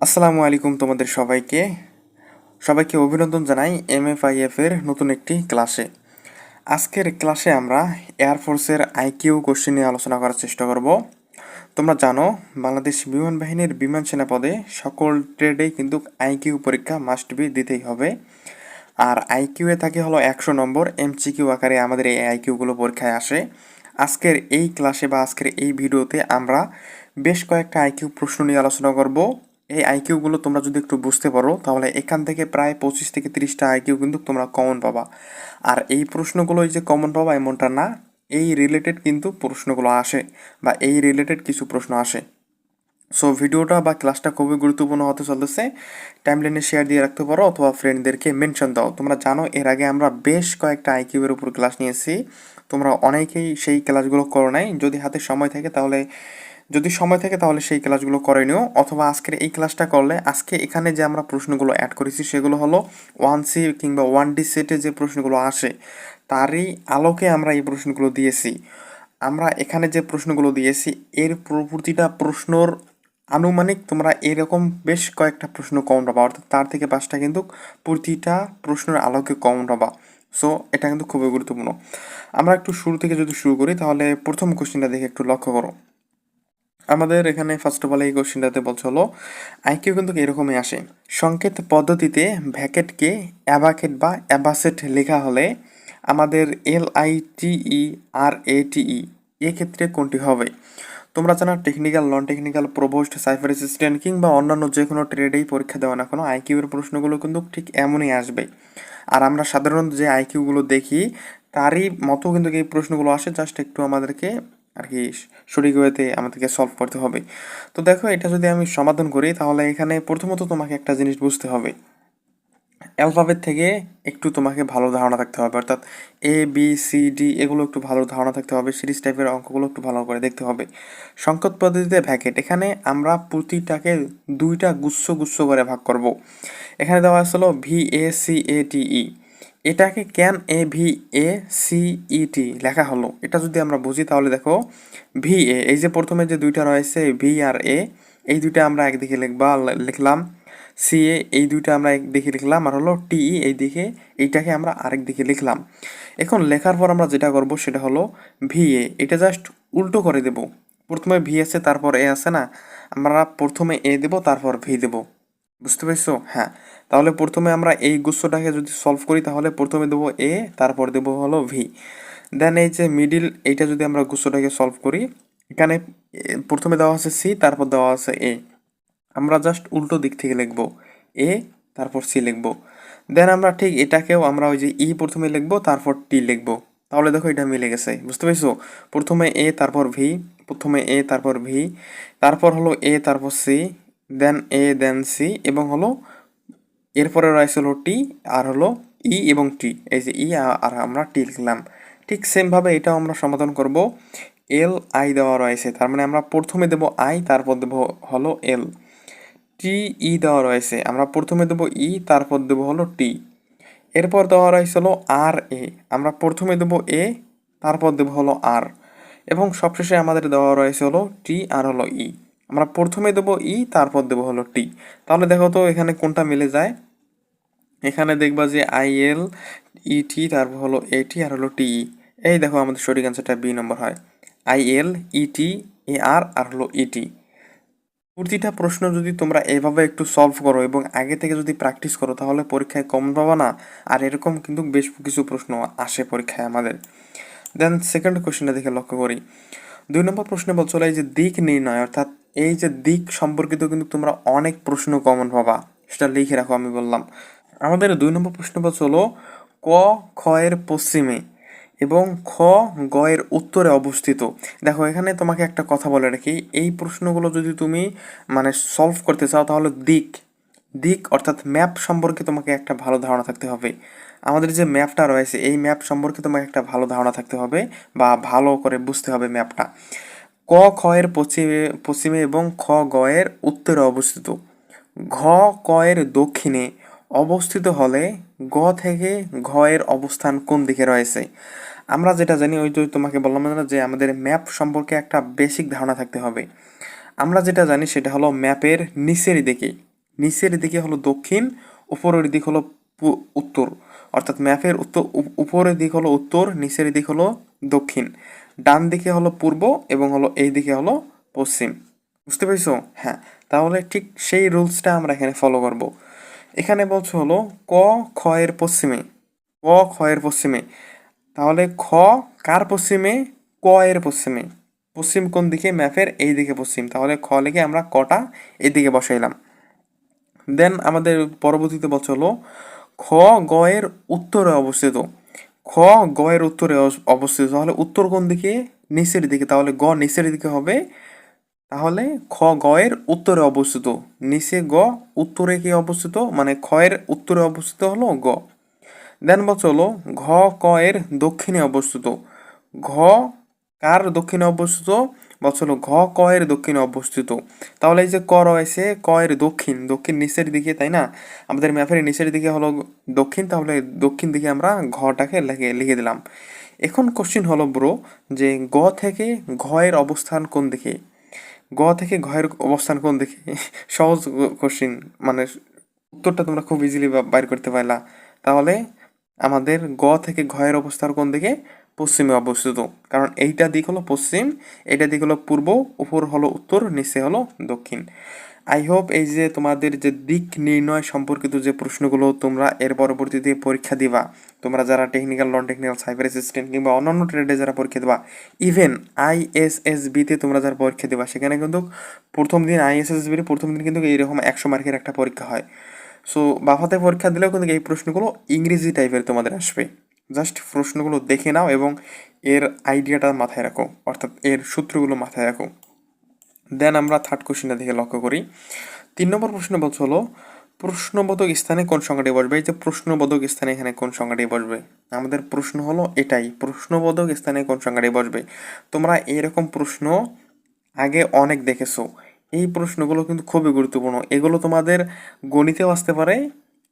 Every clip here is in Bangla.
আসসালামু আলাইকুম তোমাদের সবাইকে। সবাইকে অভিনন্দন জানাই এমএফআইএফ এর নতুন একটি ক্লাসে। আজকের ক্লাসে আমরা এয়ারফোর্সের আইকিউ কোশ্চেন নিয়ে আলোচনা করার চেষ্টা করব। তোমরা জানো, বাংলাদেশ বিমান বাহিনীর বিমান সেনা পদে সকল ট্রেডেই কিন্তু আইকিউ পরীক্ষা মাস্ট বি দিতেই হবে। আর আইকিউ এ থাকে হলো একশো নম্বর এমসিকিউ আকারে আমাদের এই আইকিউগুলো পরীক্ষায় আসে। আজকের এই ক্লাসে বা আজকের এই ভিডিওতে আমরা বেশ কয়েকটা আইকিউ প্রশ্ন নিয়ে আলোচনা করব। এই আইকিউগুলো তোমরা যদি একটু বুঝতে পারো, তাহলে এখান থেকে প্রায় পঁচিশ থেকে তিরিশটা আইকিউ কিন্তু তোমরা কমন পাবা। আর এই প্রশ্নগুলোই যে কমন পাবা এমনটা না, এই রিলেটেড কিন্তু প্রশ্নগুলো আসে বা এই রিলেটেড কিছু প্রশ্ন আসে। সো ভিডিওটা বা ক্লাসটা খুবই গুরুত্বপূর্ণ হতে চলতেছে টাইমলাইনে শেয়ার দিয়ে রাখতে পারো অথবা ফ্রেন্ডদেরকে মেনশন দাও। তোমরা জানো, এর আগে আমরা বেশ কয়েকটা আইকিউয়ের উপর ক্লাস নিয়েছি। তোমরা অনেকেই সেই ক্লাসগুলো করো নাই। যদি হাতে সময় থাকে, তাহলে যদি সময় থাকে তাহলে সেই ক্লাসগুলো করে নিও। অথবা আজকের এই ক্লাসটা করলে আজকে এখানে যে আমরা প্রশ্নগুলো অ্যাড করেছি সেগুলো হলো ওয়ান সি কিংবা ওয়ান ডি সেটে যে প্রশ্নগুলো আসে, তারই আলোকে আমরা এই প্রশ্নগুলো দিয়েছি। আমরা এখানে যে প্রশ্নগুলো দিয়েছি, এর প্রতিটা প্রশ্নর আনুমানিক তোমরা এরকম বেশ কয়েকটা প্রশ্ন কমন পাবা, অর্থাৎ তার থেকে পাঁচটা কিন্তু প্রতিটা প্রশ্নের আলোকে কমন পাবা। সো এটা কিন্তু খুবই গুরুত্বপূর্ণ। আমরা একটু শুরু থেকে যদি শুরু করি, তাহলে প্রথম কোশ্চেনটা দেখে একটু লক্ষ্য করো। আমাদের এখানে ফার্স্ট অফ অল এই কোশ্চেনটাতে বলছে হলো আইকিউ কিন্তু এরকমই আসে? সংকেত পদ্ধতিতে ভ্যাকেটকে অ্যাবাকেট বা অ্যাবাসেট লেখা হলে আমাদের এল আই টিই আর এ টিই এক্ষেত্রে কোনটি হবে? তোমরা জানো technical non technical provost cipher assistant কিংবা অন্যান্য যে কোনো ট্রেডেই পরীক্ষা দেওয়া না কোনো আইকিউর প্রশ্নগুলো কিন্তু ঠিক এমনই আসবে। আর আমরা সাধারণত যে আইকিউগুলো দেখি, তারই মতো কিন্তু এই প্রশ্নগুলো আসে জাস্ট একটু আমাদেরকে আর কি সঠিক ওয়েতে আমাদেরকে সলভ করতে হবে। তো দেখো, এটা যদি আমি সমাধান করি, তাহলে এখানে প্রথমত তোমাকে একটা জিনিস বুঝতে হবে। অ্যালফাবেট থেকে একটু তোমাকে ভালো ধারণা থাকতে হবে, অর্থাৎ এ বি সি ডি এগুলো একটু ভালো ধারণা থাকতে হবে সিরিজ টাইপের অঙ্কগুলো একটু ভালো করে দেখতে হবে। সংকট পদ্ধতিতে ভ্যাকেট এখানে আমরা প্রতিটাকে দুইটা গুচ্ছ গুচ্ছ করে ভাগ করব। এখানে দেওয়া আসলো ভি এ সি এ টি ই এটাকে can a v a c e লেখা হলো। এটা যদি আমরা বুঝি তাহলে দেখো ভি এ এই যে প্রথমে যে দুইটা রয়েছে ভি আর এ এই দুইটা আমরা একদিকে লিখবা লিখলাম। সি এ এই দুইটা আমরা একদিকে লিখলাম। আর হলো টি এই দিকে, এইটাকে আমরা আরেক দিকে লিখলাম। এখন লেখার পর আমরা যেটা করব সেটা হলো ভি এ এটা জাস্ট উল্টো করে দেব। প্রথমে ভি আছে, তারপর এ আছে না। আমরা প্রথমে এ দেব, তারপর ভি দেব। বুঝতে পেরেছ? হ্যাঁ। তাহলে প্রথমে আমরা এই গুচ্ছটাকে যদি সলভ করি, তাহলে প্রথমে দেবো এ তারপর দেবো হলো ভি দেন এই যে মিডিল এইটা যদি আমরা গুচ্ছটাকে সলভ করি, এখানে প্রথমে দেওয়া আছে সি তারপর দেওয়া আছে এ আমরা জাস্ট উল্টো দিক থেকে লিখব এ তারপর সি লিখব। দেন আমরা ঠিক এটাকেও আমরা ওই যে ই প্রথমে লিখব, তারপর টি লিখব। তাহলে দেখো এটা মিলে গেছে, বুঝতে পেরেছ? প্রথমে এ তারপর ভি প্রথমে এ তারপর ভি তারপর হলো এ তারপর সি দেন এ দেন সি এবং হলো এরপরে রয়েছে হলো টি আর হলো ই এবং টি এই যে ই আর আমরা টি লিখলাম। ঠিক সেমভাবে এটাও আমরা সমাধান করব। এল আই দেওয়া রয়েছে। তার মানে আমরা প্রথমে দেব আই তারপর দেব হলো এল টি ই দেওয়া রয়েছে। আমরা প্রথমে দেব ই তারপর দেব হলো টি এরপর দেওয়া রয়েছে হলো আর এ আমরা প্রথমে দেব এ তারপর দেব হলো আর এবং সবশেষে আমাদের দেওয়া রয়েছে হলো টি আর হলো ই আমরা প্রথমে দেবো ই, তারপর দেবো হলো টি। তাহলে দেখো তো এখানে কোনটা মিলে যায়? এখানে দেখবা যে আই এল, ই টি, তারপর হলো এ টি আর হলো টি এই দেখো আমাদের সঠিক অ্যান্সারটা বি নম্বর হয়। আই এল, ই টি, এ আর আর হলো ই টি। প্রতিটা প্রশ্ন যদি তোমরা এভাবে একটু সলভ করো এবং আগে থেকে যদি প্র্যাকটিস করো, তাহলে পরীক্ষায় কম পাবো না। আর এরকম কিন্তু বেশ কিছু প্রশ্ন আসে পরীক্ষায় আমাদের। দেন সেকেন্ড কোশ্চেনটা দেখে লক্ষ্য করি। দুই নম্বর প্রশ্নে এই যে দিক নির্ণয়, অর্থাৎ এই যে দিক সম্পর্কিত কিন্তু তোমরা অনেক প্রশ্ন কমন পাবা। সেটা লিখে রাখো, আমি বললাম। আমাদের দুই নম্বর প্রশ্ন হলো, ক খ এর পশ্চিমে এবং খ গ এর উত্তরে অবস্থিত। দেখো, এখানে তোমাকে একটা কথা বলে রাখি। এই প্রশ্নগুলো যদি তুমি মানে সলভ করতে চাও, তাহলে দিক দিক অর্থাৎ ম্যাপ সম্পর্কে তোমাকে একটা ভালো ধারণা থাকতে হবে। আমাদের যে ম্যাপটা রয়েছে, এই ম্যাপ সম্পর্কে তোমাকে একটা ভালো ধারণা থাকতে হবে বা ভালো করে বুঝতে হবে ম্যাপটা ক খ এর পশ্চিমে পশ্চিমে এবং খ গ এর উত্তরে অবস্থিত। ঘ ক এর দক্ষিণে অবস্থিত হলে গ থেকে ঘ এর অবস্থান কোন দিকে রয়েছে? আমরা যেটা জানি, ওই তো তোমাকে বললাম না, যে আমাদের ম্যাপ সম্পর্কে একটা বেসিক ধারণা থাকতে হবে। আমরা যেটা জানি, সেটা হলো ম্যাপের নিচের দিকে। নিচের দিকে হলো দক্ষিণ, উপরের দিক হলো উত্তর। অর্থাৎ ম্যাপের উত্তর উপরের দিক হলো উত্তর, নিচের দিক হলো দক্ষিণ। ডান দিকে হলো পূর্ব এবং হলো এই দিকে হলো পশ্চিম। বুঝতে পেরেছ? হ্যাঁ। তাহলে ঠিক সেই রুলসটা আমরা এখানে ফলো করব। এখানে বলছে হলো ক খ এর পশ্চিমে। ক খ এর পশ্চিমে। তাহলে খ কার পশ্চিমে? ক এর পশ্চিমে। পশ্চিম কোন দিকে? ম্যাপের এই দিকে পশ্চিম। তাহলে খ লিখে আমরা কটা এদিকে বসাইলাম। দেন আমাদের পরবর্তীতে বলছে হলো খ গ এর উত্তরে অবস্থিত। খ গ এর উত্তরে অবস্থিত। তাহলে উত্তর কোন দিকে? নিচের দিকে। তাহলে গ নিচের দিকে হবে। তাহলে খ গ এর উত্তরে অবস্থিত। নিচে গ, উত্তরে কি অবস্থিত? মানে খ এর উত্তরে অবস্থিত হলো গ। দেন হলো ঘ ক এর দক্ষিণে অবস্থিত। ঘ, কার দক্ষিণে অবস্থিত? বলছে হলো ঘ, ক এর দক্ষিণে অবস্থিত। তাহলে এই যে ক রয়েছে, ক এর দক্ষিণ দক্ষিণ নিচের দিকে, তাই না? আমাদের ম্যাপের নিচের দিকে হলো দক্ষিণ, তাহলে দক্ষিণ দিকে আমরা ঘটাকে লিখে লিখে দিলাম। এখন কোশ্চিন হলো ব্রো, যে গ থেকে ঘ এর অবস্থান কোন দিকে? গ থেকে ঘ এর অবস্থান কোন দিকে? সহজ কোশ্চিন মানে উত্তরটা তোমরা খুব ইজিলি বাইর করতে পারলা। তাহলে আমাদের গ থেকে ঘ এর অবস্থান কোন দিকে? পশ্চিমে অবস্থিত। কারণ এইটা দিক হলো পশ্চিম, এইটা দিক হলো পূর্ব, উপর হলো উত্তর, নিচে হলো দক্ষিণ। আই হোপ এই যে তোমাদের যে দিক নির্ণয় সম্পর্কিত যে প্রশ্নগুলো তোমরা এর পরবর্তীতে পরীক্ষা দিবা, তোমরা যারা technical non technical cyber assistant কিংবা অন্যান্য ট্রেডে যারা পরীক্ষা দিবা ইভেন আইএসএসবিতে তোমরা যারা পরীক্ষা দিবা, সেখানে কিন্তু প্রথম দিন আইএসএসবির প্রথম দিন কিন্তু এইরকম একশো মার্কের একটা পরীক্ষা হয়। সো বাফাতে পরীক্ষা দিলেও কিন্তু এই প্রশ্নগুলো ইংরেজি টাইপের তোমাদের আসবে। জাস্ট প্রশ্নগুলো দেখে নাও এবং এর আইডিয়াটা মাথায় রাখো, অর্থাৎ এর সূত্রগুলো মাথায় রাখো। দেন আমরা থার্ড কোশ্চেনটা দিকে লক্ষ্য করি। তিন নম্বর প্রশ্ন বলছে হলো, প্রশ্নবোধক স্থানে কোন সংখ্যাটি বসবে? এই যে প্রশ্নবোধক স্থানে এখানে কোন সংখ্যাটি বসবে? আমাদের প্রশ্ন হলো এটাই, প্রশ্নবোধক স্থানে কোন সংখ্যাটি বসবে? তোমরা এরকম প্রশ্ন আগে অনেক দেখেছ। এই প্রশ্নগুলো কিন্তু খুবই গুরুত্বপূর্ণ। এগুলো তোমাদের গণিতেও আসতে পারে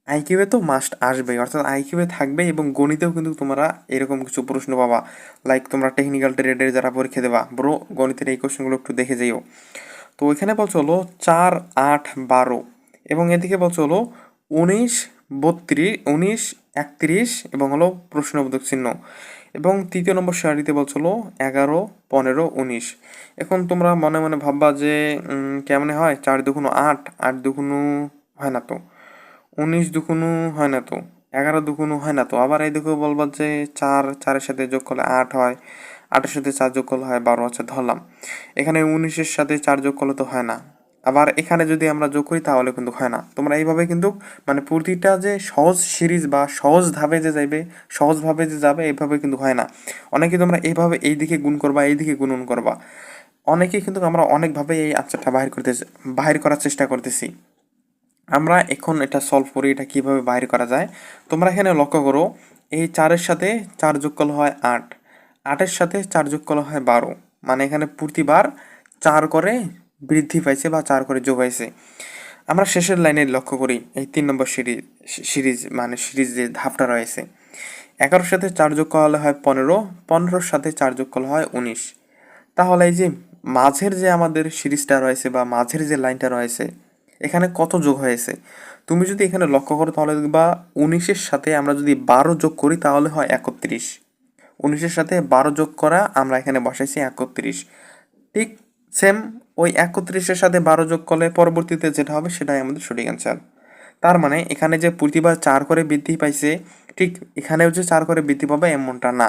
আইকিউয়ে তো মাস্ট আসবেই, অর্থাৎ আইকিউবে থাকবে এবং গণিতেও কিন্তু তোমরা এরকম কিছু প্রশ্ন পাবা। লাইক তোমরা টেকনিক্যাল ট্রেডের যারা পরীক্ষা দেবা ব্রো গণিতের এই কোশ্চেনগুলো একটু দেখে যেও। তো এখানে বলছে হলো চার আট বারো এবং এদিকে বলছে হলো উনিশ বত্রিশ, উনিশ একত্রিশ এবং হলো প্রশ্নবোধক চিহ্ন। এবং তৃতীয় নম্বর সারিতে হলো এগারো, পনেরো, উনিশ। এখন তোমরা মনে মনে ভাববা যে কেমনে হয়? চার দুগুণ আট আট দুগুণ হয় না তো। উনিশ দুগুণ হয় না তো, এগারো দুগুণ হয় না তো। আবার এই দিকেও বলবা যে চার, চারের সাথে যোগ করলে আট হয়, আটের সাথে চার যোগ করলে হয় বারো আচ্ছা ধরলাম। এখানে উনিশের সাথে চার যোগ করলে তো হয় না। আবার এখানে যদি আমরা যোগ করি তাহলে কিন্তু হয় না। তোমরা এইভাবে কিন্তু মানে প্রতিটা যে সহজ সিরিজ বা সহজ ধাপে যে যাইবে সহজভাবে যে যাবে, এইভাবে কিন্তু হয় না। অনেকে তোমরা এইভাবে এই দিকে গুণ করবা, এই দিকে গুণন করবা। অনেকেই কিন্তু আমরা অনেকভাবে এই আনসারটা বাহির করতে বাহির করার চেষ্টা করতেছি। আমরা এখন এটা সলভ করি, এটা কীভাবে বাইর করা যায়। তোমরা এখানে লক্ষ্য করো, এই চারের সাথে চার যোগ করলে হয় আট। আটের সাথে চার যোগ করলে হয় বারো। মানে এখানে প্রতিবার চার করে বৃদ্ধি পাইছে বা চার করে যোগ হয়েছে। আমরা শেষের লাইনে লক্ষ্য করি, এই তিন নম্বর সিরিজ সিরিজ মানে সিরিজ যে ধাপটা রয়েছে। এগারোর সাথে চার যোগ করলে হয় পনেরো, পনেরোর সাথে চার যোগ করলে হয় উনিশ। তাহলে এই যে মাঝের যে আমাদের সিরিজটা রয়েছে বা মাঝের যে লাইনটা রয়েছে এখানে কত যোগ হয়েছে? তুমি যদি এখানে লক্ষ্য করো তাহলে দেখবা উনিশের সাথে আমরা যদি বারো যোগ করি তাহলে হয় একত্রিশ। উনিশের সাথে বারো যোগ করা আমরা এখানে বসাইছি একত্রিশ। ঠিক সেম ওই একত্রিশের সাথে বারো যোগ করলে পরবর্তীতে যেটা হবে সেটাই আমাদের সঠিক অ্যান্সার তার মানে এখানে যে প্রতিবার চার করে বৃদ্ধি পাইছে, ঠিক এখানেও যে চার করে বৃদ্ধি পাবে এমনটা না।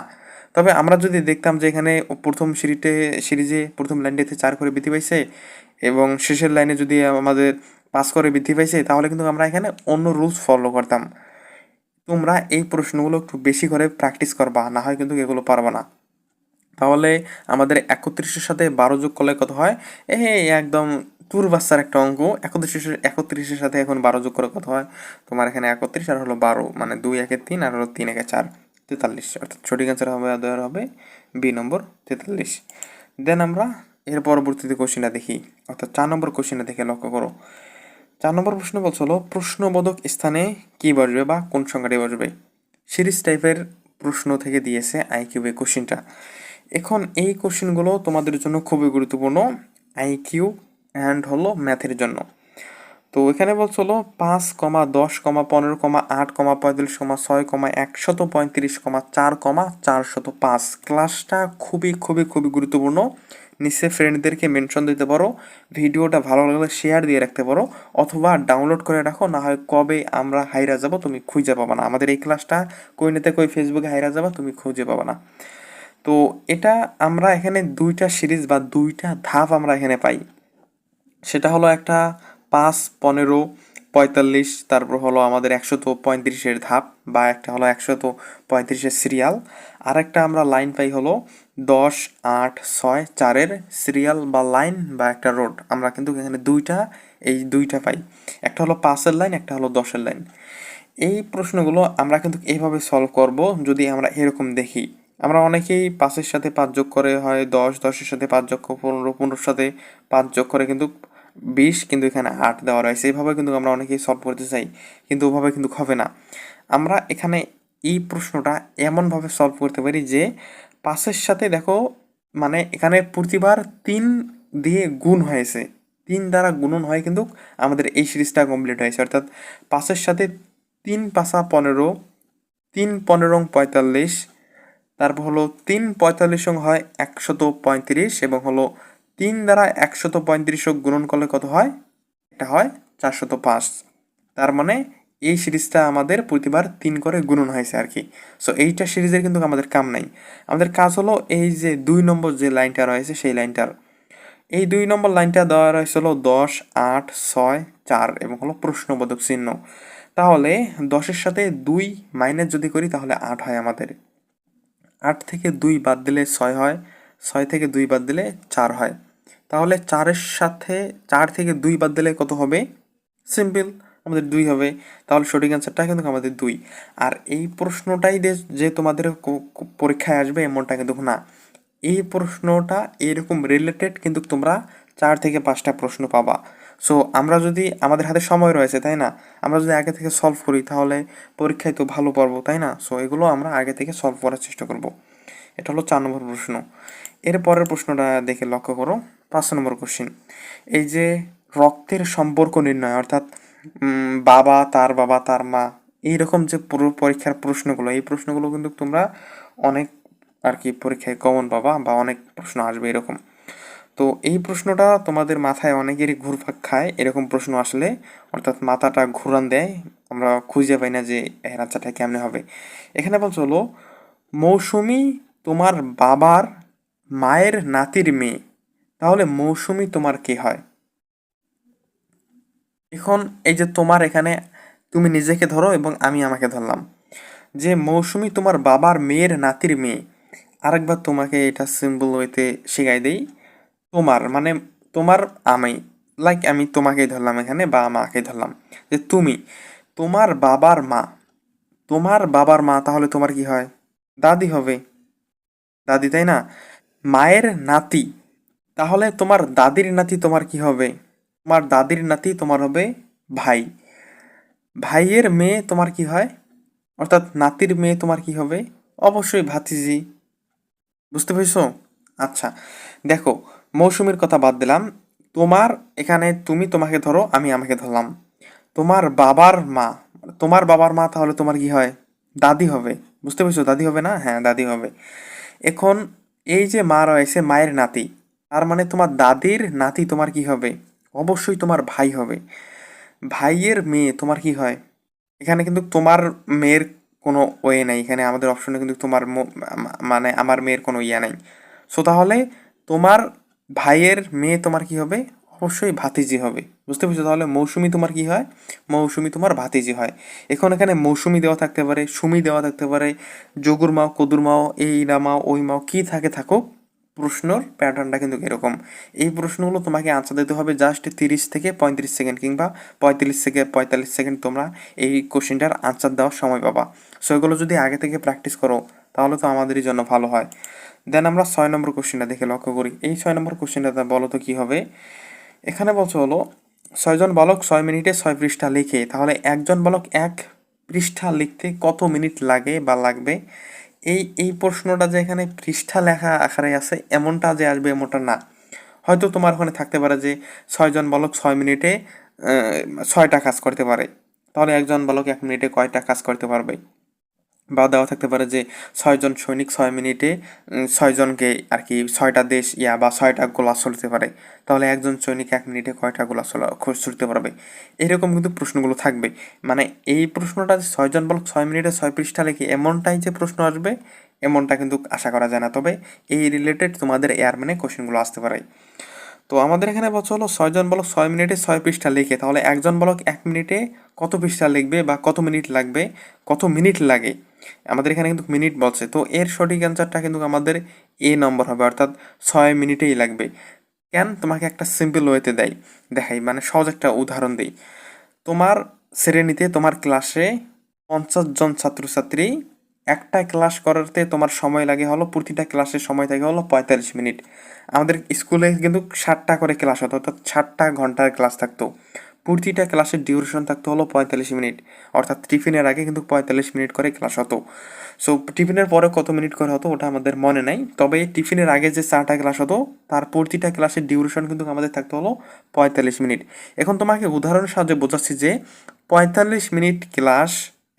তবে আমরা যদি দেখতাম যে এখানে প্রথম সিরিজে সিরিজে প্রথম লাইনটিতে চার করে বৃদ্ধি পাইছে এবং শেষের লাইনে যদি আমাদের পাস করে বৃদ্ধি পাইছে, তাহলে কিন্তু আমরা এখানে অন্য রুলস ফলো করতাম। তোমরা এই প্রশ্নগুলো একটু বেশি করে প্র্যাকটিস করবা, না হয় কিন্তু এগুলো পারবা না। তাহলে আমাদের একত্রিশের সাথে বারো যোগ করলে কত হয়? এ একদম তুর বাচ্চার একটা অঙ্ক। একত্রিশের একত্রিশের সাথে এখন বারো যোগ করে কত হয়? তোমার এখানে একত্রিশ আর হলো বারো মানে দুই একে তিন আর হলো তিন একে চার, তেতাল্লিশ। অর্থাৎ সঠিক অ্যান্সার হবে, দেওয়ার হবে বি নম্বর তেতাল্লিশ। দেন আমরা এর পরবর্তীতে কোশ্চেনটা দেখি, অর্থাৎ চার নম্বর কোশ্চেনটা দেখে লক্ষ্য করো। চার নম্বর প্রশ্ন বলছে হলো, প্রশ্নবোধক স্থানে কি বসবে বা কোন সংখ্যাটি বসবে? সিরিজ টাইপের প্রশ্ন থেকে দিয়েছে আইকিউবে কোশ্চেনটা। এখন এই কোশ্চেনগুলো তোমাদের জন্য খুবই গুরুত্বপূর্ণ আইকিউ অ্যান্ড হলো ম্যাথের জন্য। তো এখানে বলছিল পাঁচ কমা দশ কমা পনেরো কমা আট কমা পঁয়তাল্লিশ কমা ছয় কমা একশত পঁয়ত্রিশ কমা চার কমা চারশত পাঁচ। ক্লাসটা খুবই খুবই খুবই গুরুত্বপূর্ণ। নিচে ফ্রেন্ডদেরকে মেনশন দিতে পারো, ভিডিওটা ভালো লাগলে শেয়ার দিয়ে রাখতে পারো, অথবা ডাউনলোড করে রাখো, না হয় কবে আমরা হাইরা যাব তুমি খুঁজে পাবা না। আমাদের এই ক্লাসটা কই নিতে কই ফেসবুকে হাইরা যাবা, তুমি খুঁজে পাবা না। তো এটা আমরা এখানে দুইটা সিরিজ বা দুইটা ধাপ আমরা এখানে পাই। সেটা হলো একটা পাঁচ, পনেরো, পঁয়তাল্লিশ, তারপর হলো আমাদের একশত পঁয়ত্রিশের ধাপ, বা একটা হলো একশত পঁয়ত্রিশের সিরিয়াল আর একটা আমরা লাইন পাই হলো দশ, আট, ছয়, চারের সিরিয়াল বা লাইন বা একটা রোড আমরা কিন্তু এখানে দুইটা, এই দুইটা পাই। একটা হলো পাঁচের লাইন একটা হলো দশের লাইন এই প্রশ্নগুলো আমরা কিন্তু এইভাবে সলভ করব যদি আমরা এরকম দেখি। আমরা অনেকেই পাঁচের সাথে পাঁচ যোগ করে হয়, দশ, দশের সাথে পাঁচ যোগ পনেরো, পনেরোর সাথে পাঁচ যোগ করে কিন্তু বিশ কিন্তু এখানে আট দেওয়া রয়েছে। এইভাবে কিন্তু আমরা অনেকেই সলভ করতে চাই, কিন্তু ওভাবে কিন্তু হবে না। আমরা এখানে এই প্রশ্নটা এমনভাবে সলভ করতে পারি যে পাঁচের সাথে দেখো মানে এখানে প্রতিবার তিন দিয়ে গুণ হয়েছে। তিন দ্বারা গুণন হয় কিন্তু আমাদের এই সিরিজটা কমপ্লিট হয়েছে। অর্থাৎ পাঁচের সাথে তিন পাঁচা পনেরো, তিন পনেরো পঁয়তাল্লিশ, তারপর হলো তিন পঁয়তাল্লিশ হয় একশত পঁয়ত্রিশ এবং হলো তিন দ্বারা একশত পঁয়ত্রিশ গুণন করলে কত হয়? এটা হয় চারশত পাঁচ। তার মানে এই সিরিজটা আমাদের প্রতিবার তিন করে গুণন হয়েছে আর কি। সো এইটা সিরিজের কিন্তু আমাদের কাম নাই। আমাদের কাজ হলো এই যে দুই নম্বর যে লাইনটা রয়েছে সেই লাইনটার। এই দুই নম্বর লাইনটা দেওয়া রয়েছে হলো দশ, আট, ছয়, চার এবং হলো প্রশ্নবোধক চিহ্ন। তাহলে দশের সাথে দুই মাইনাস যদি করি তাহলে আট হয় আমাদের। আট থেকে দুই বাদ দিলে ছয় হয়, ছয় থেকে দুই বাদ দিলে চার হয়। তাহলে চারের সাথে, চার থেকে দুই বাদ দিলে কত হবে? সিম্পল আমাদের দুই হবে, তাহলে সঠিক অ্যান্সারটা কিন্তু আমাদের দুই। আর এই প্রশ্নটাই যে তোমাদের পরীক্ষায় আসবে, এমনটা কিন্তু না। এই প্রশ্নটা এরকম রিলেটেড কিন্তু তোমরা চার থেকে পাঁচটা প্রশ্ন পাবা। সো আমরা যদি, আমাদের হাতে সময় রয়েছে, তাই না? আমরা যদি আগে থেকে সলভ করি, তাহলে পরীক্ষায় তো ভালো পারব তাই না? সো এগুলো আমরা আগে থেকে সলভ করার চেষ্টা করব। এটা হলো চার নম্বর প্রশ্ন। এর পরের প্রশ্নটা দেখে লক্ষ্য করো। পাঁচ নম্বর কোশ্চিন এই যে, রক্তের সম্পর্ক নির্ণয়, অর্থাৎ বাবা, তার বাবা, তার মা, এইরকম যে পুরো পরীক্ষার প্রশ্নগুলো, এই প্রশ্নগুলো কিন্তু তোমরা অনেক আর কি পরীক্ষায় কমন পাবা বা অনেক প্রশ্ন আসবে এরকম। তো এই প্রশ্নটা তোমাদের মাথায় অনেকেরই ঘুরফাক খায়, এরকম প্রশ্ন আসলে অর্থাৎ মাথাটা ঘুরান দেয়, আমরা খুঁজে পাই না যে এর আনসারটা কেমনে হবে? এখানে বলছো হলো, মৌসুমি তোমার বাবার মায়ের নাতির মেয়ে, তাহলে মৌসুমি তোমার কে হয়? এখন এই যে তোমার এখানে তুমি নিজেকে ধরো এবং আমি আমাকে ধরলাম। যে মৌসুমি তোমার বাবার মেয়ের নাতির মেয়ে। আরেকবার তোমাকে এটা সিম্বল ওয়েতে শেখাই দেই। তোমার মানে তোমার আমি লাইক আমি তোমাকেই ধরলাম এখানে বা মাকে ধরলাম। যে তুমি, তোমার বাবার মা, তোমার বাবার মা তাহলে তোমার কি হয়? দাদি হবে। দাদি তাই না? মায়ের নাতি, তাহলে তোমার দাদির নাতি তোমার কি হবে? তোমার দাদির নাতি তোমার হবে ভাই। ভাইয়ের মেয়ে তোমার কি হয়? অর্থাৎ নাতির মেয়ে তোমার কি হবে? অবশ্যই ভাতিজি। বুঝতে পেরেছ? আচ্ছা দেখো, মৌসুমীর কথা বাদ দিলাম। তোমার এখানে তুমি তোমাকে ধরো, আমি আমাকে ধরলাম। তোমার বাবার মা তোমার বাবার মা তাহলে তোমার কি হয়? দাদি হবে। বুঝতে পেরেছ? দাদি হবে না? হ্যাঁ দাদি হবে। এখন এই যে মা রয়েছে, মায়ের নাতি, তার মানে তোমার দাদির নাতি তোমার কি হবে? অবশ্যই তোমার ভাই হবে। ভাইয়ের মেয়ে, তোমার কি হয়? এখানে কিন্তু তোমার মেয়ের কোনো ওয়ে নাই। এখানে আমাদের অপশনে কিন্তু তোমার মানে আমার মেয়ের কোনো ইয়া নাই। সো তাহলে তোমার ভাইয়ের মেয়ে তোমার কি হবে? অবশ্যই ভাতিজি হবে। বুঝতে পেরেছ? তাহলে মৌসুমি তোমার কি হয়? মৌসুমি তোমার ভাতিজি হয়। এখন এখানে মৌসুমি দেওয়া থাকতে পারে, সুমি দেওয়া থাকতে পারে যোগুর মাও কদুর মাও এই মাও, ওই মাও, কি থাকে থাকুক প্রশ্নর প্যাটার্নটা কিন্তু এরকম। এই প্রশ্নগুলো তোমাকে আনসার দিতে হবে জাস্ট তিরিশ থেকে পঁয়ত্রিশ সেকেন্ড কিংবা পঁয়তাল্লিশ থেকে পঁয়তাল্লিশ সেকেন্ড তোমরা এই কোশ্চেনটার আনসার দেওয়ার সময় পাবা। সো এগুলো যদি আগে থেকে প্র্যাকটিস করো, তাহলে তো আমাদেরই জন্য ভালো হয়। দেন আমরা ছয় নম্বর কোশ্চেনটা দেখে লক্ষ্য করি। এই ছয় নম্বর কোশ্চেনটা বলো তো কী হবে? এখানে বলছো হলো, ছয়জন বালক ছয় মিনিটে ছয় পৃষ্ঠা লিখে। তাহলে একজন বালক এক পৃষ্ঠা লিখতে কত মিনিট লাগে বা লাগবে? এই এই প্রশ্নটা যে এখানে পৃষ্ঠা লেখা আকারে আছে, এমনটা যে আসবে এমনটা না। হয়তো তোমার ওখানে থাকতে পারে যে ছয়জন বলক ছয় মিনিটে ছয়টা কাজ করতে পারে। তাহলে একজন বলক এক মিনিটে কয়টা কাজ করতে পারবে? বা দেওয়া থাকতে পারে যে ছয়জন সৈনিক ছয় মিনিটে ছয়জনকে আর কি ছয়টা দেশ, ইয়া, বা ছয়টা গোলা ছুটতে পারে। তাহলে একজন সৈনিক এক মিনিটে কয়টা গোলা ছুটতে পারবে? এরকম কিন্তু প্রশ্নগুলো থাকবে। মানে এই প্রশ্নটা ছয়জন বলক ছয় মিনিটে ছয় পৃষ্ঠা লিখে এমনটাই যে প্রশ্ন আসবে, এমনটা কিন্তু আশা করা যায় না। তবে এই রিলেটেড তোমাদের এয়ারম্যানে কোশ্চেনগুলো আসতে পারে। তো আমাদের এখানে বলছে হলো ছয়জন বলক ছয় মিনিটে ছয় পৃষ্ঠা লিখে। তাহলে একজন বলক এক মিনিটে কত পৃষ্ঠা লিখবে বা কত মিনিট লাগবে, কত মিনিট লাগে? আমাদের এখানে কিন্তু মিনিট বলছে। তো এর সঠিক অ্যান্সারটা কিন্তু আমাদের এ নম্বর হবে, অর্থাৎ ছয় মিনিটেই লাগবে। কেন? তোমাকে একটা সিম্পল ওয়েতে দেয়। দেখাই মানে সহজ একটা উদাহরণ দিই। তোমার শ্রেণীতে, তোমার ক্লাসে পঞ্চাশ জন ছাত্রছাত্রী, একটা ক্লাস করাতে তোমার সময় লাগে হলো, প্রতিটা ক্লাসের সময় থাকে হলো পঁয়তাল্লিশ মিনিট। আমাদের স্কুলে কিন্তু ষাটটা করে ক্লাস হতো, অর্থাৎ ষাটটা ঘণ্টার ক্লাস থাকতো। প্রতিটা ক্লাসের ডিউরেশন থাকতো হলো পঁয়তাল্লিশ মিনিট। অর্থাৎ টিফিনের আগে কিন্তু পঁয়তাল্লিশ মিনিট করে ক্লাস হতো। সো টিফিনের পরে কত মিনিট করে হতো ওটা আমাদের মনে নাই। তবে টিফিনের আগে যে চারটা ক্লাস হতো, তার প্রতিটা ক্লাসের ডিউরেশন কিন্তু আমাদের থাকতে হলো পঁয়তাল্লিশ মিনিট। এখন তোমাকে উদাহরণের সাহায্যে বোঝাচ্ছি যে পঁয়তাল্লিশ মিনিট ক্লাস,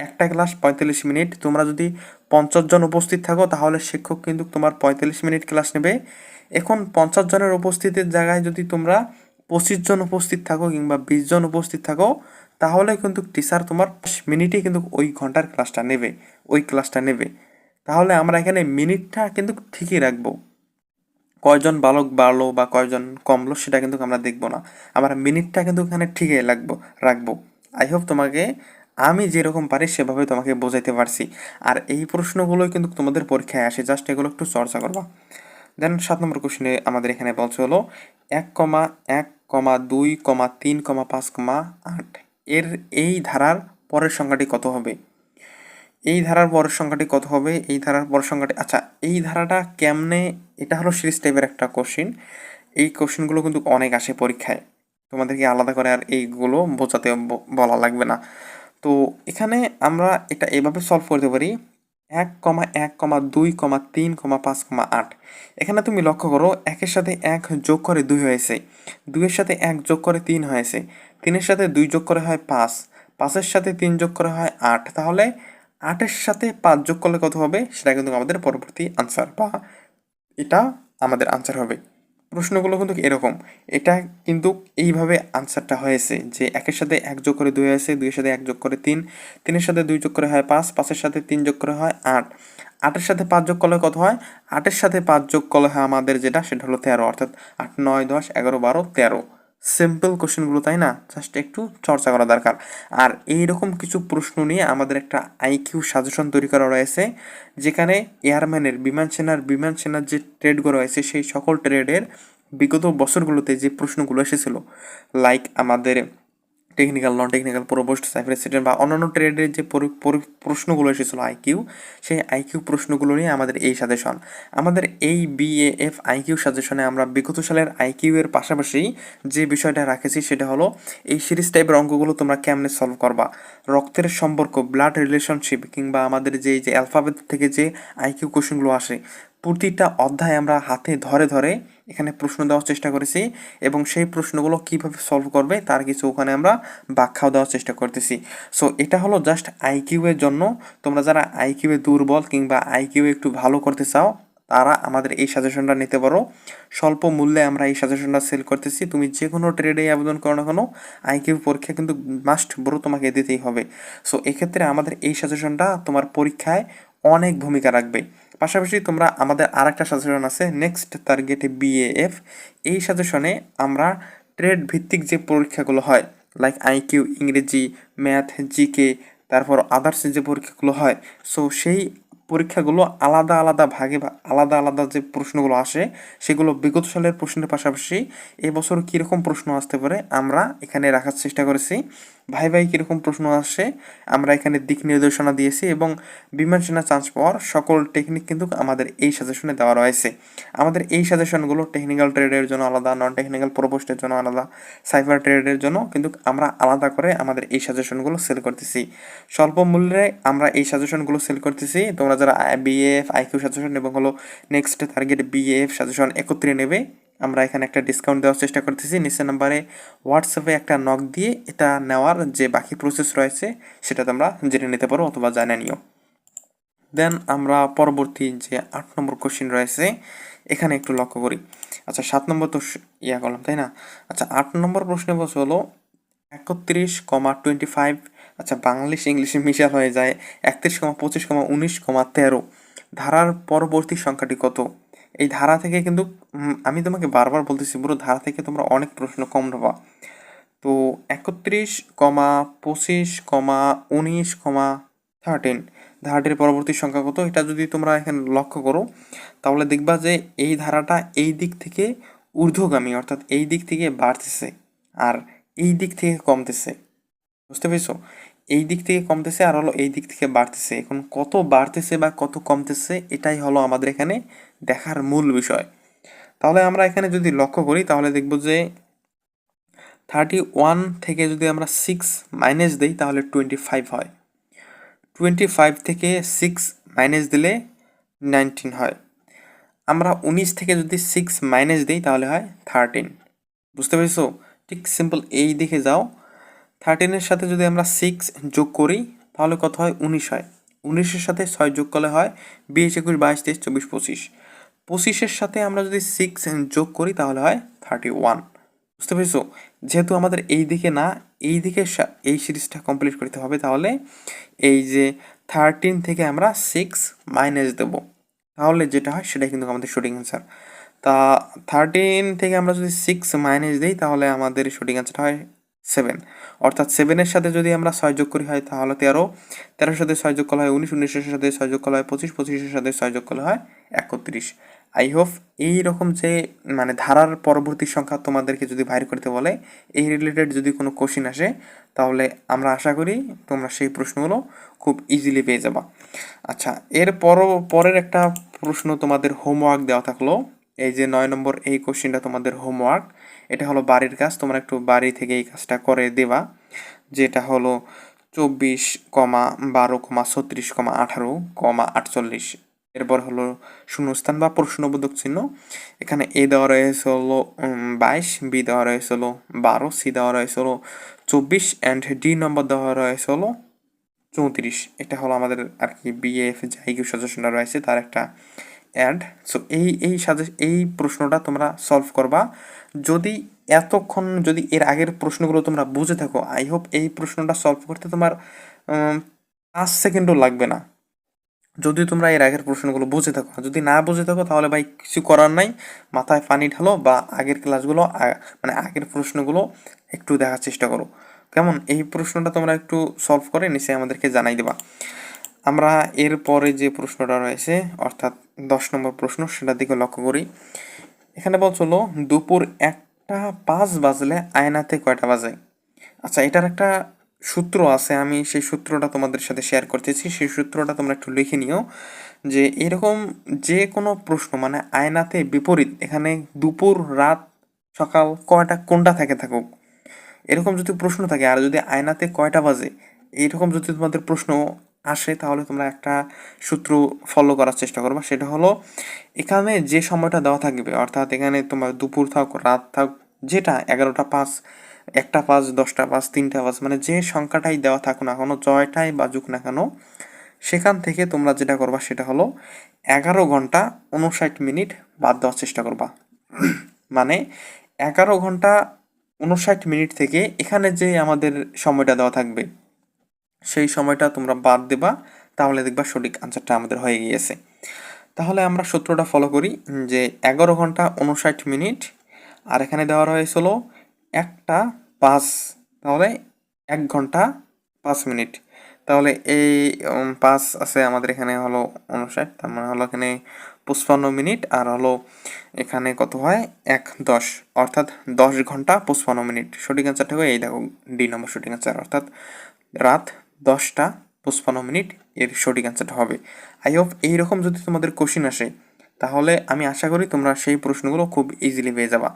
একটা ক্লাস পঁয়তাল্লিশ মিনিট। তোমরা যদি পঞ্চাশ জন উপস্থিত থাকো, তাহলে শিক্ষক কিন্তু তোমার পঁয়তাল্লিশ মিনিট ক্লাস নেবে। এখন পঞ্চাশ জনের উপস্থিতির জায়গায় যদি তোমরা পঁচিশ জন উপস্থিত থাকো কিংবা বিশ জন উপস্থিত থাকো, তাহলে কিন্তু টিচার তোমার মিনিটে কিন্তু ওই ঘণ্টার ক্লাসটা নেবে, ওই ক্লাসটা নেবে। তাহলে আমরা এখানে মিনিটটা কিন্তু ঠিকই রাখব। কয়জন বালক বাড়লো বা কয়জন কমলো সেটা কিন্তু আমরা দেখব না। আমরা মিনিটটা কিন্তু এখানে ঠিকই লাগবো, রাখব। আই হোপ তোমাকে, আমি যেরকম পারি সেভাবে তোমাকে বোঝাইতে পারছি। আর এই প্রশ্নগুলোই কিন্তু তোমাদের পরীক্ষায় আসে জাস্ট এগুলো একটু চর্চা করবা। দেন সাত নম্বর কোশ্চেনে আমাদের এখানে বলছে হলো, এক কমা এক কমা দুই, কমা তিন, কমা পাঁচ, কমা আট। এর এই ধারার পরের সংখ্যাটি কত হবে? এই ধারার পরের সংখ্যাটি কত হবে? এই ধারার পরের সংখ্যাটি আচ্ছা এই ধারাটা কেমনে, এটা হলো সিরিজ টাইপের একটা কোশ্চিন এই কোশ্চিনগুলো কিন্তু অনেক আসে পরীক্ষায়। তোমাদেরকে আলাদা করে আর এইগুলো বোঝাতে বলা লাগবে না। তো এখানে আমরা এটা এভাবে সলভ করতে পারি। এক কমা এক কমা দুই কমা তিন কমা পাঁচ কমা আট। এখানে তুমি লক্ষ্য করো, একের সাথে এক যোগ করে দুই হয়েছে। দুইয়ের সাথে এক যোগ করে তিন হয়েছে। তিনের সাথে দুই যোগ করে হয় পাঁচ। পাঁচের সাথে তিন যোগ করে হয় আট। তাহলে আটের সাথে পাঁচ যোগ করলে কত হবে? সেটা কিন্তু আমাদের পরবর্তী আনসার বা এটা আমাদের আনসার হবে। প্রশ্নগুলো কিন্তু এরকম। এটা কিন্তু এইভাবে আনসারটা হয়েছে যে একের সাথে এক যোগ করে দুই হয়েছে দুইয়ের সাথে এক যোগ করে তিন, তিনের সাথে দুই যোগ করে হয় পাঁচ, পাঁচের সাথে তিন যোগ করে হয় আট। আটের সাথে পাঁচ যোগ করলে কত হয়? আটের সাথে পাঁচ যোগ করলে হয় আমাদের যেটা, সেটা হলো তেরো। অর্থাৎ আট, নয়, দশ, এগারো, বারো, তেরো। সিম্পল কোশ্চেনগুলো, তাই না? জাস্ট একটু চর্চা করা দরকার। আর এই রকম কিছু প্রশ্ন নিয়ে আমাদের একটা আইকিউ সাজেশন তৈরি করা রয়েছে, যেখানে এয়ারম্যানের, বিমান সেনার বিমান সেনার যে ট্রেডগুলো রয়েছে, সেই সকল ট্রেডের বিগত বছরগুলোতে যে প্রশ্নগুলো এসেছিল লাইক আমাদের technical non technical provost cipher student বা অন্যান্য ট্রেডের যে পরি- পরি- প্রশ্নগুলো এসেছিল আইকিউ সেই আইকিউ প্রশ্নগুলো নিয়ে আমাদের এই সাজেশন আমাদের এই বিএএফ আইকিউ সাজেশনে আমরা বিগত সালের আইকিউ এর পাশাপাশি যে বিষয়টা রাখেছি সেটা হলো এই সিরিজ টাইপের অঙ্কগুলো তোমরা কেমনে সলভ করবা? রক্তের সম্পর্ক ব্লাড রিলেশনশিপ কিংবা আমাদের যে যে অ্যালফাবেট থেকে যে আইকিউ কোশ্চেনগুলো আসে, প্রতিটা অধ্যায় আমরা হাতে ধরে ধরে এখানে প্রশ্ন দেওয়ার চেষ্টা করেছি এবং সেই প্রশ্নগুলো কীভাবে সলভ করবে তার কিছু ওখানে আমরা ব্যাখ্যাও দেওয়ার চেষ্টা করতেছি। সো এটা হলো জাস্ট আইকিউ এর জন্য। তোমরা যারা আইকিউ এ দুর্বল কিংবা আইকিউ একটু ভালো করতে চাও, তারা আমাদের এই সাজেশনটা নিতে পারো। স্বল্প মূল্যে আমরা এই সাজেশনটা সেল করতেছি। তুমি যে কোনো ট্রেডে আবেদন করো না কোনো আইকিউ পরীক্ষা কিন্তু মাস্ট বড় তোমাকে দিতেই হবে। সো এক্ষেত্রে আমাদের এই সাজেশনটা তোমার পরীক্ষায় অনেক ভূমিকা রাখবে। পাশাপাশি তোমরা আমাদের আর একটা সাজেশন আছে নেক্সট টার্গেট বিএএফ এই সাজেশনে আমরা ট্রেড ভিত্তিক যে পরীক্ষাগুলো হয় লাইক আইকিউ ইংরেজি ম্যাথ জিকে তারপর আদার্স যে পরীক্ষাগুলো হয় সো সেই পরীক্ষাগুলো আলাদা আলাদা ভাগে আলাদা আলাদা যে প্রশ্নগুলো আসে, সেগুলো বিগত সালের প্রশ্নের পাশাপাশি এবছর কীরকম প্রশ্ন আসতে পারে আমরা এখানে রাখার চেষ্টা করেছি। ভাই ভাই কীরকম প্রশ্ন আসে আমরা এখানে দিক নির্দেশনা দিয়েছি এবং বিমান সেনা চান্স পাওয়ার সকল টেকনিক কিন্তু আমাদের এই সাজেশনে দেওয়া রয়েছে। আমাদের এই সাজেশনগুলো টেকনিক্যাল ট্রেডের জন্য আলাদা নন টেকনিক্যাল প্রোপোস্টের জন্য আলাদা সাইবার ট্রেডের জন্য কিন্তু আমরা আলাদা করে আমাদের এই সাজেশনগুলো সেল করতেছি। স্বল্প মূল্যে আমরা এই সাজেশনগুলো সেল করতেছি, তোমরা যারা বিএফ আইকিউ সাজেশন এবং হলো নেক্সট টার্গেট বিএফ সাজেশন একত্রে নেবে। আমরা এখানে একটা ডিসকাউন্ট দেওয়ার চেষ্টা করতেছি। নিচের নাম্বারে হোয়াটসঅ্যাপে একটা নক দিয়ে এটা নেওয়ার যে বাকি প্রসেস রয়েছে সেটা তোমরা জেনে নিতে পারো অথবা জানে নিও। দেন আমরা পরবর্তী যে আট নম্বর কোশ্চিন রয়েছে, এখানে একটু লক্ষ্য করি। আচ্ছা সাত নম্বর তো ইয়া করলাম, তাই না? আচ্ছা আট নম্বর প্রশ্নে বলছে হলো একত্রিশ কমা টোয়েন্টি ফাইভ আচ্ছা বাংলিশ ইংলিশে মিশাল হয়ে যায় একত্রিশ কমা পঁচিশ কমা উনিশ কমা তেরো। ধারার পরবর্তী সংখ্যাটি কত? এই ধারা থেকে কিন্তু আমি তোমাকে বারবার বলতেছি, পুরো ধারা থেকে তোমরা অনেক প্রশ্ন কম নেবা তো একত্রিশ কমা পঁচিশ কমা উনিশ কমা থার্টিন। ধারাটির পরবর্তী সংখ্যা কত? এটা যদি তোমরা এখানে লক্ষ্য করো, তাহলে দেখবা যে এই ধারাটা এই দিক থেকে ঊর্ধ্বগামী, অর্থাৎ এই দিক থেকে বাড়তেছে, আর এই দিক থেকে কমতেছে। বুঝতে পেরেছ? এই দিক থেকে কমতেছে আর হলো এই দিক থেকে বাড়তেছে। এখন কত বাড়তেছে বা কত কমতেছে এটাই হলো আমাদের এখানে দেখার মূল বিষয়। তাহলে আমরা এখানে যদি লক্ষ্য করি, তাহলে দেখব যে থার্টি ওয়ান থেকে যদি আমরা সিক্স মাইনাস দিই, তাহলে টোয়েন্টি ফাইভ হয়। টোয়েন্টি ফাইভ থেকে সিক্স মাইনাস দিলে নাইনটিন হয়। আমরা উনিশ থেকে যদি সিক্স মাইনাস দিই, তাহলে হয় থার্টিন বুঝতে পেরেছ? ঠিক সিম্পল এই দিকে যাও। থার্টিনের সাথে যদি আমরা সিক্স যোগ করি, তাহলে কত হয়? উনিশ হয়। উনিশের সাথে ছয় যোগ করলে হয় বিশ, একুশ, বাইশ, তেইশ, চব্বিশ, পঁচিশ। পঁচিশের সাথে আমরা যদি সিক্স যোগ করি, তাহলে হয় থার্টি ওয়ান বুঝতে পেরেছ? যেহেতু আমাদের এই দিকে না, এই দিকে এই সিরিজটা কমপ্লিট করতে হবে, তাহলে এই যে থার্টিন থেকে আমরা সিক্স মাইনাস দেবো। তাহলে যেটা হয়, সেটাই কিন্তু আমাদের শুটিং অ্যান্সার তা থার্টিন থেকে আমরা যদি সিক্স মাইনাস দিই, তাহলে আমাদের শুটিং অ্যান্সার হয় সেভেন অর্থাৎ সেভেনের সাথে যদি আমরা ছয় যোগ করি হয়, তাহলে তেরো। তেরোর সাথে ছয় যোগ করা হয় উনিশ, উনিশের সাথে ছয় যোগ করা হয় পঁচিশ, পঁচিশের সাথে ছয় যোগ করা হয় একত্রিশ। আই হোপ এই রকম যে মানে ধারার পরবর্তী সংখ্যা তোমাদেরকে যদি বাইর করতে বলে, এই রিলেটেড যদি কোনো কোশ্চিন আসে, তাহলে আমরা আশা করি তোমরা সেই প্রশ্নগুলো খুব ইজিলি পেয়ে যাবা। আচ্ছা এর পর, পরের একটা প্রশ্ন তোমাদের হোমওয়ার্ক দেওয়া থাকল। এই যে নয় নম্বর এই কোশ্চিনটা তোমাদের হোমওয়ার্ক এটা হলো বাড়ির কাজ, তোমরা একটু বাড়ি থেকে এই কাজটা করে দেবা। যেটা হলো চব্বিশ কমা বারো কমা ছত্রিশ কমা আঠারো কমা আটচল্লিশ। এরপর হলো শূন্যস্থান বা প্রশ্নবোধক চিহ্ন। এখানে এ দেওয়া রয়েছে হলো বাইশ, বি দেওয়া রয়েছে হলো বারো, সি দেওয়া রয়েছে হলো চব্বিশ অ্যান্ড ডি নম্বর দেওয়া রয়েছে হলো চৌত্রিশ। এটা হলো আমাদের আর কি বিএফ যে আইকিউ সাজেশনটা রয়েছে, তার একটা অ্যাড সো এই এই সাজে এই প্রশ্নটা তোমরা সলভ করবা। যদি এতক্ষণ, যদি এর আগের প্রশ্নগুলো তোমরা বুঝে থাকো আই হোপ এই প্রশ্নটা সলভ করতে তোমার পাঁচ সেকেন্ডও লাগবে না। যদি তোমরা এর আগের প্রশ্নগুলো বুঝে থাকো যদি না বুঝে থাকো, তাহলে ভাই কিছু করার নাই, মাথায় পানি ঢালো বা আগের ক্লাসগুলো মানে আগের প্রশ্নগুলো একটু দেখার চেষ্টা করো। কেমন? এই প্রশ্নটা তোমরা একটু সলভ করে নিচে আমাদেরকে জানাই দেবা। আমরা এর পরে যে প্রশ্নটা রয়েছে, অর্থাৎ দশ নম্বর প্রশ্ন সেটার দিকে লক্ষ্য করি। এখানে বলছিল দুপুর একটা পাঁচ বাজলে আয়নাতে কয়টা বাজে? আচ্ছা এটার একটা সূত্র আছে, আমি সেই সূত্রটা তোমাদের সাথে শেয়ার করতেছি। সেই সূত্রটা তোমরা একটু লিখে নিও যে এরকম যে কোনো প্রশ্ন মানে আয়নাতে বিপরীত, এখানে দুপুর, রাত, সকাল কয়টা, কোনটা থাকে থাকুক। এরকম যদি প্রশ্ন থাকে, আর যদি আয়নাতে কয়টা বাজে এইরকম যদি তোমাদের প্রশ্ন আসে, তাহলে তোমরা একটা সূত্র ফলো করার চেষ্টা করবে। সেটা হলো, এখানে যে সময়টা দেওয়া থাকবে, অর্থাৎ এখানে তোমার দুপুর থাক, রাত থাক, যেটা এগারোটা পাঁচ, একটা পাঁচ, দশটা পাঁচ, তিনটা পাঁচ মানে যে সংখ্যাটাই দেওয়া থাকুক না কেন, জয়টাই বাজুক না কেন, সেখান থেকে তোমরা যেটা করবা, সেটা হলো এগারো ঘণ্টা উনষাট মিনিট বাদ দেওয়ার চেষ্টা করবা। মানে এগারো ঘণ্টা উনষাট মিনিট থেকে এখানে যে আমাদের সময়টা দেওয়া থাকবে সময়টা তোমরা বাদ দেবা, তাহলে দেখবা সঠিক আনসারটা আমাদের হয়ে গিয়েছে। তাহলে আমরা সূত্রটা ফলো করি, যে এগারো ঘণ্টা উনষাট মিনিট, আর এখানে দেওয়া রয়েছিল একটা পাঁচ, তাহলে এক ঘণ্টা পাঁচ মিনিট। তাহলে এই পাঁচ আছে আমাদের এখানে হলো উনষাট তার মানে হলো এখানে পঁচপান্ন মিনিট, আর হলো এখানে কত হয়? এক দশ, অর্থাৎ দশ ঘণ্টা পঁচপান্ন মিনিট। সঠিক অ্যান্সারটা হবে এই দেখো ডি নম্বর সঠিক অ্যান্সার অর্থাৎ রাত দশটা পঁচপান্ন মিনিট এর সঠিক অ্যান্সারটা হবে। আই হোপ এইরকম যদি তোমাদের কোশ্চিন আসে, তাহলে আমি আশা করি তোমরা সেই প্রশ্নগুলো খুব ইজিলি পেয়ে যাবা।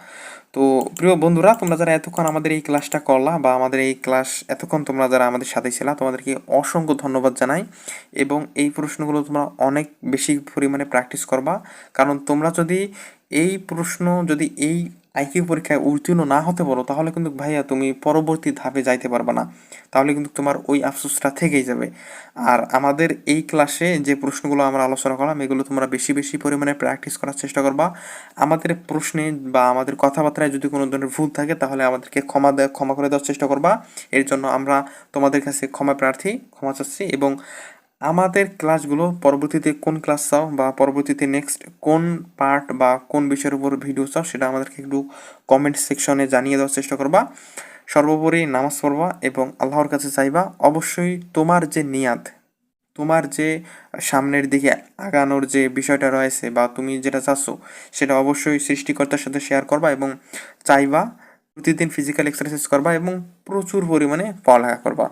তো প্রিয় বন্ধুরা, তোমরা যারা এতক্ষণ আমাদের এই ক্লাসটা করলা বা আমাদের এই ক্লাস এতক্ষণ তোমরা যারা আমাদের সাথে ছিলা, তোমাদেরকে অসংখ্য ধন্যবাদ জানাই এবং এই প্রশ্নগুলো তোমরা অনেক বেশি পরিমাণে প্র্যাকটিস করবা। কারণ তোমরা যদি এই প্রশ্ন, যদি এই আইকিউ পরীক্ষায় উত্তীর্ণ না হতে পারো, তাহলে কিন্তু ভাইয়া তুমি পরবর্তী ধাপে যাইতে পারবে না। তাহলে কিন্তু তোমার ওই আফসোসটা থেকেই যাবে। আর আমাদের এই ক্লাসে যে প্রশ্নগুলো আমরা আলোচনা করলাম, এগুলো তোমরা বেশি বেশি পরিমাণে প্র্যাকটিস করার চেষ্টা করবা। আমাদের প্রশ্নে বা আমাদের কথাবার্তায় যদি কোনো ধরনের ভুল থাকে, তাহলে আমাদেরকে ক্ষমা ক্ষমা করে দেওয়ার চেষ্টা করবা। এর জন্য আমরা তোমাদের কাছে ক্ষমা প্রার্থী, ক্ষমা চাচ্ছি এবং আমাদের ক্লাসগুলো পরবর্তীতে কোন ক্লাস চাও বা পরবর্তীতে নেক্সট কোন পার্ট বা কোন বিষয়ের উপর ভিডিও চাও সেটা আমাদেরকে একটু কমেন্ট সেকশনে জানিয়ে দেওয়ার চেষ্টা করবা। সর্বোপরি নামাজ পড়বা এবং আল্লাহর কাছে চাইবা অবশ্যই তোমার যে নিয়াত, তোমার যে সামনের দিকে আগানোর যে বিষয়টা রয়েছে বা তুমি যেটা চাচ্ছ সেটা অবশ্যই সৃষ্টিকর্তার সাথে শেয়ার করবা এবং চাইবা প্রতিদিন ফিজিক্যাল এক্সারসাইজ করবা এবং প্রচুর পরিমাণে পড়ালেখা করবা।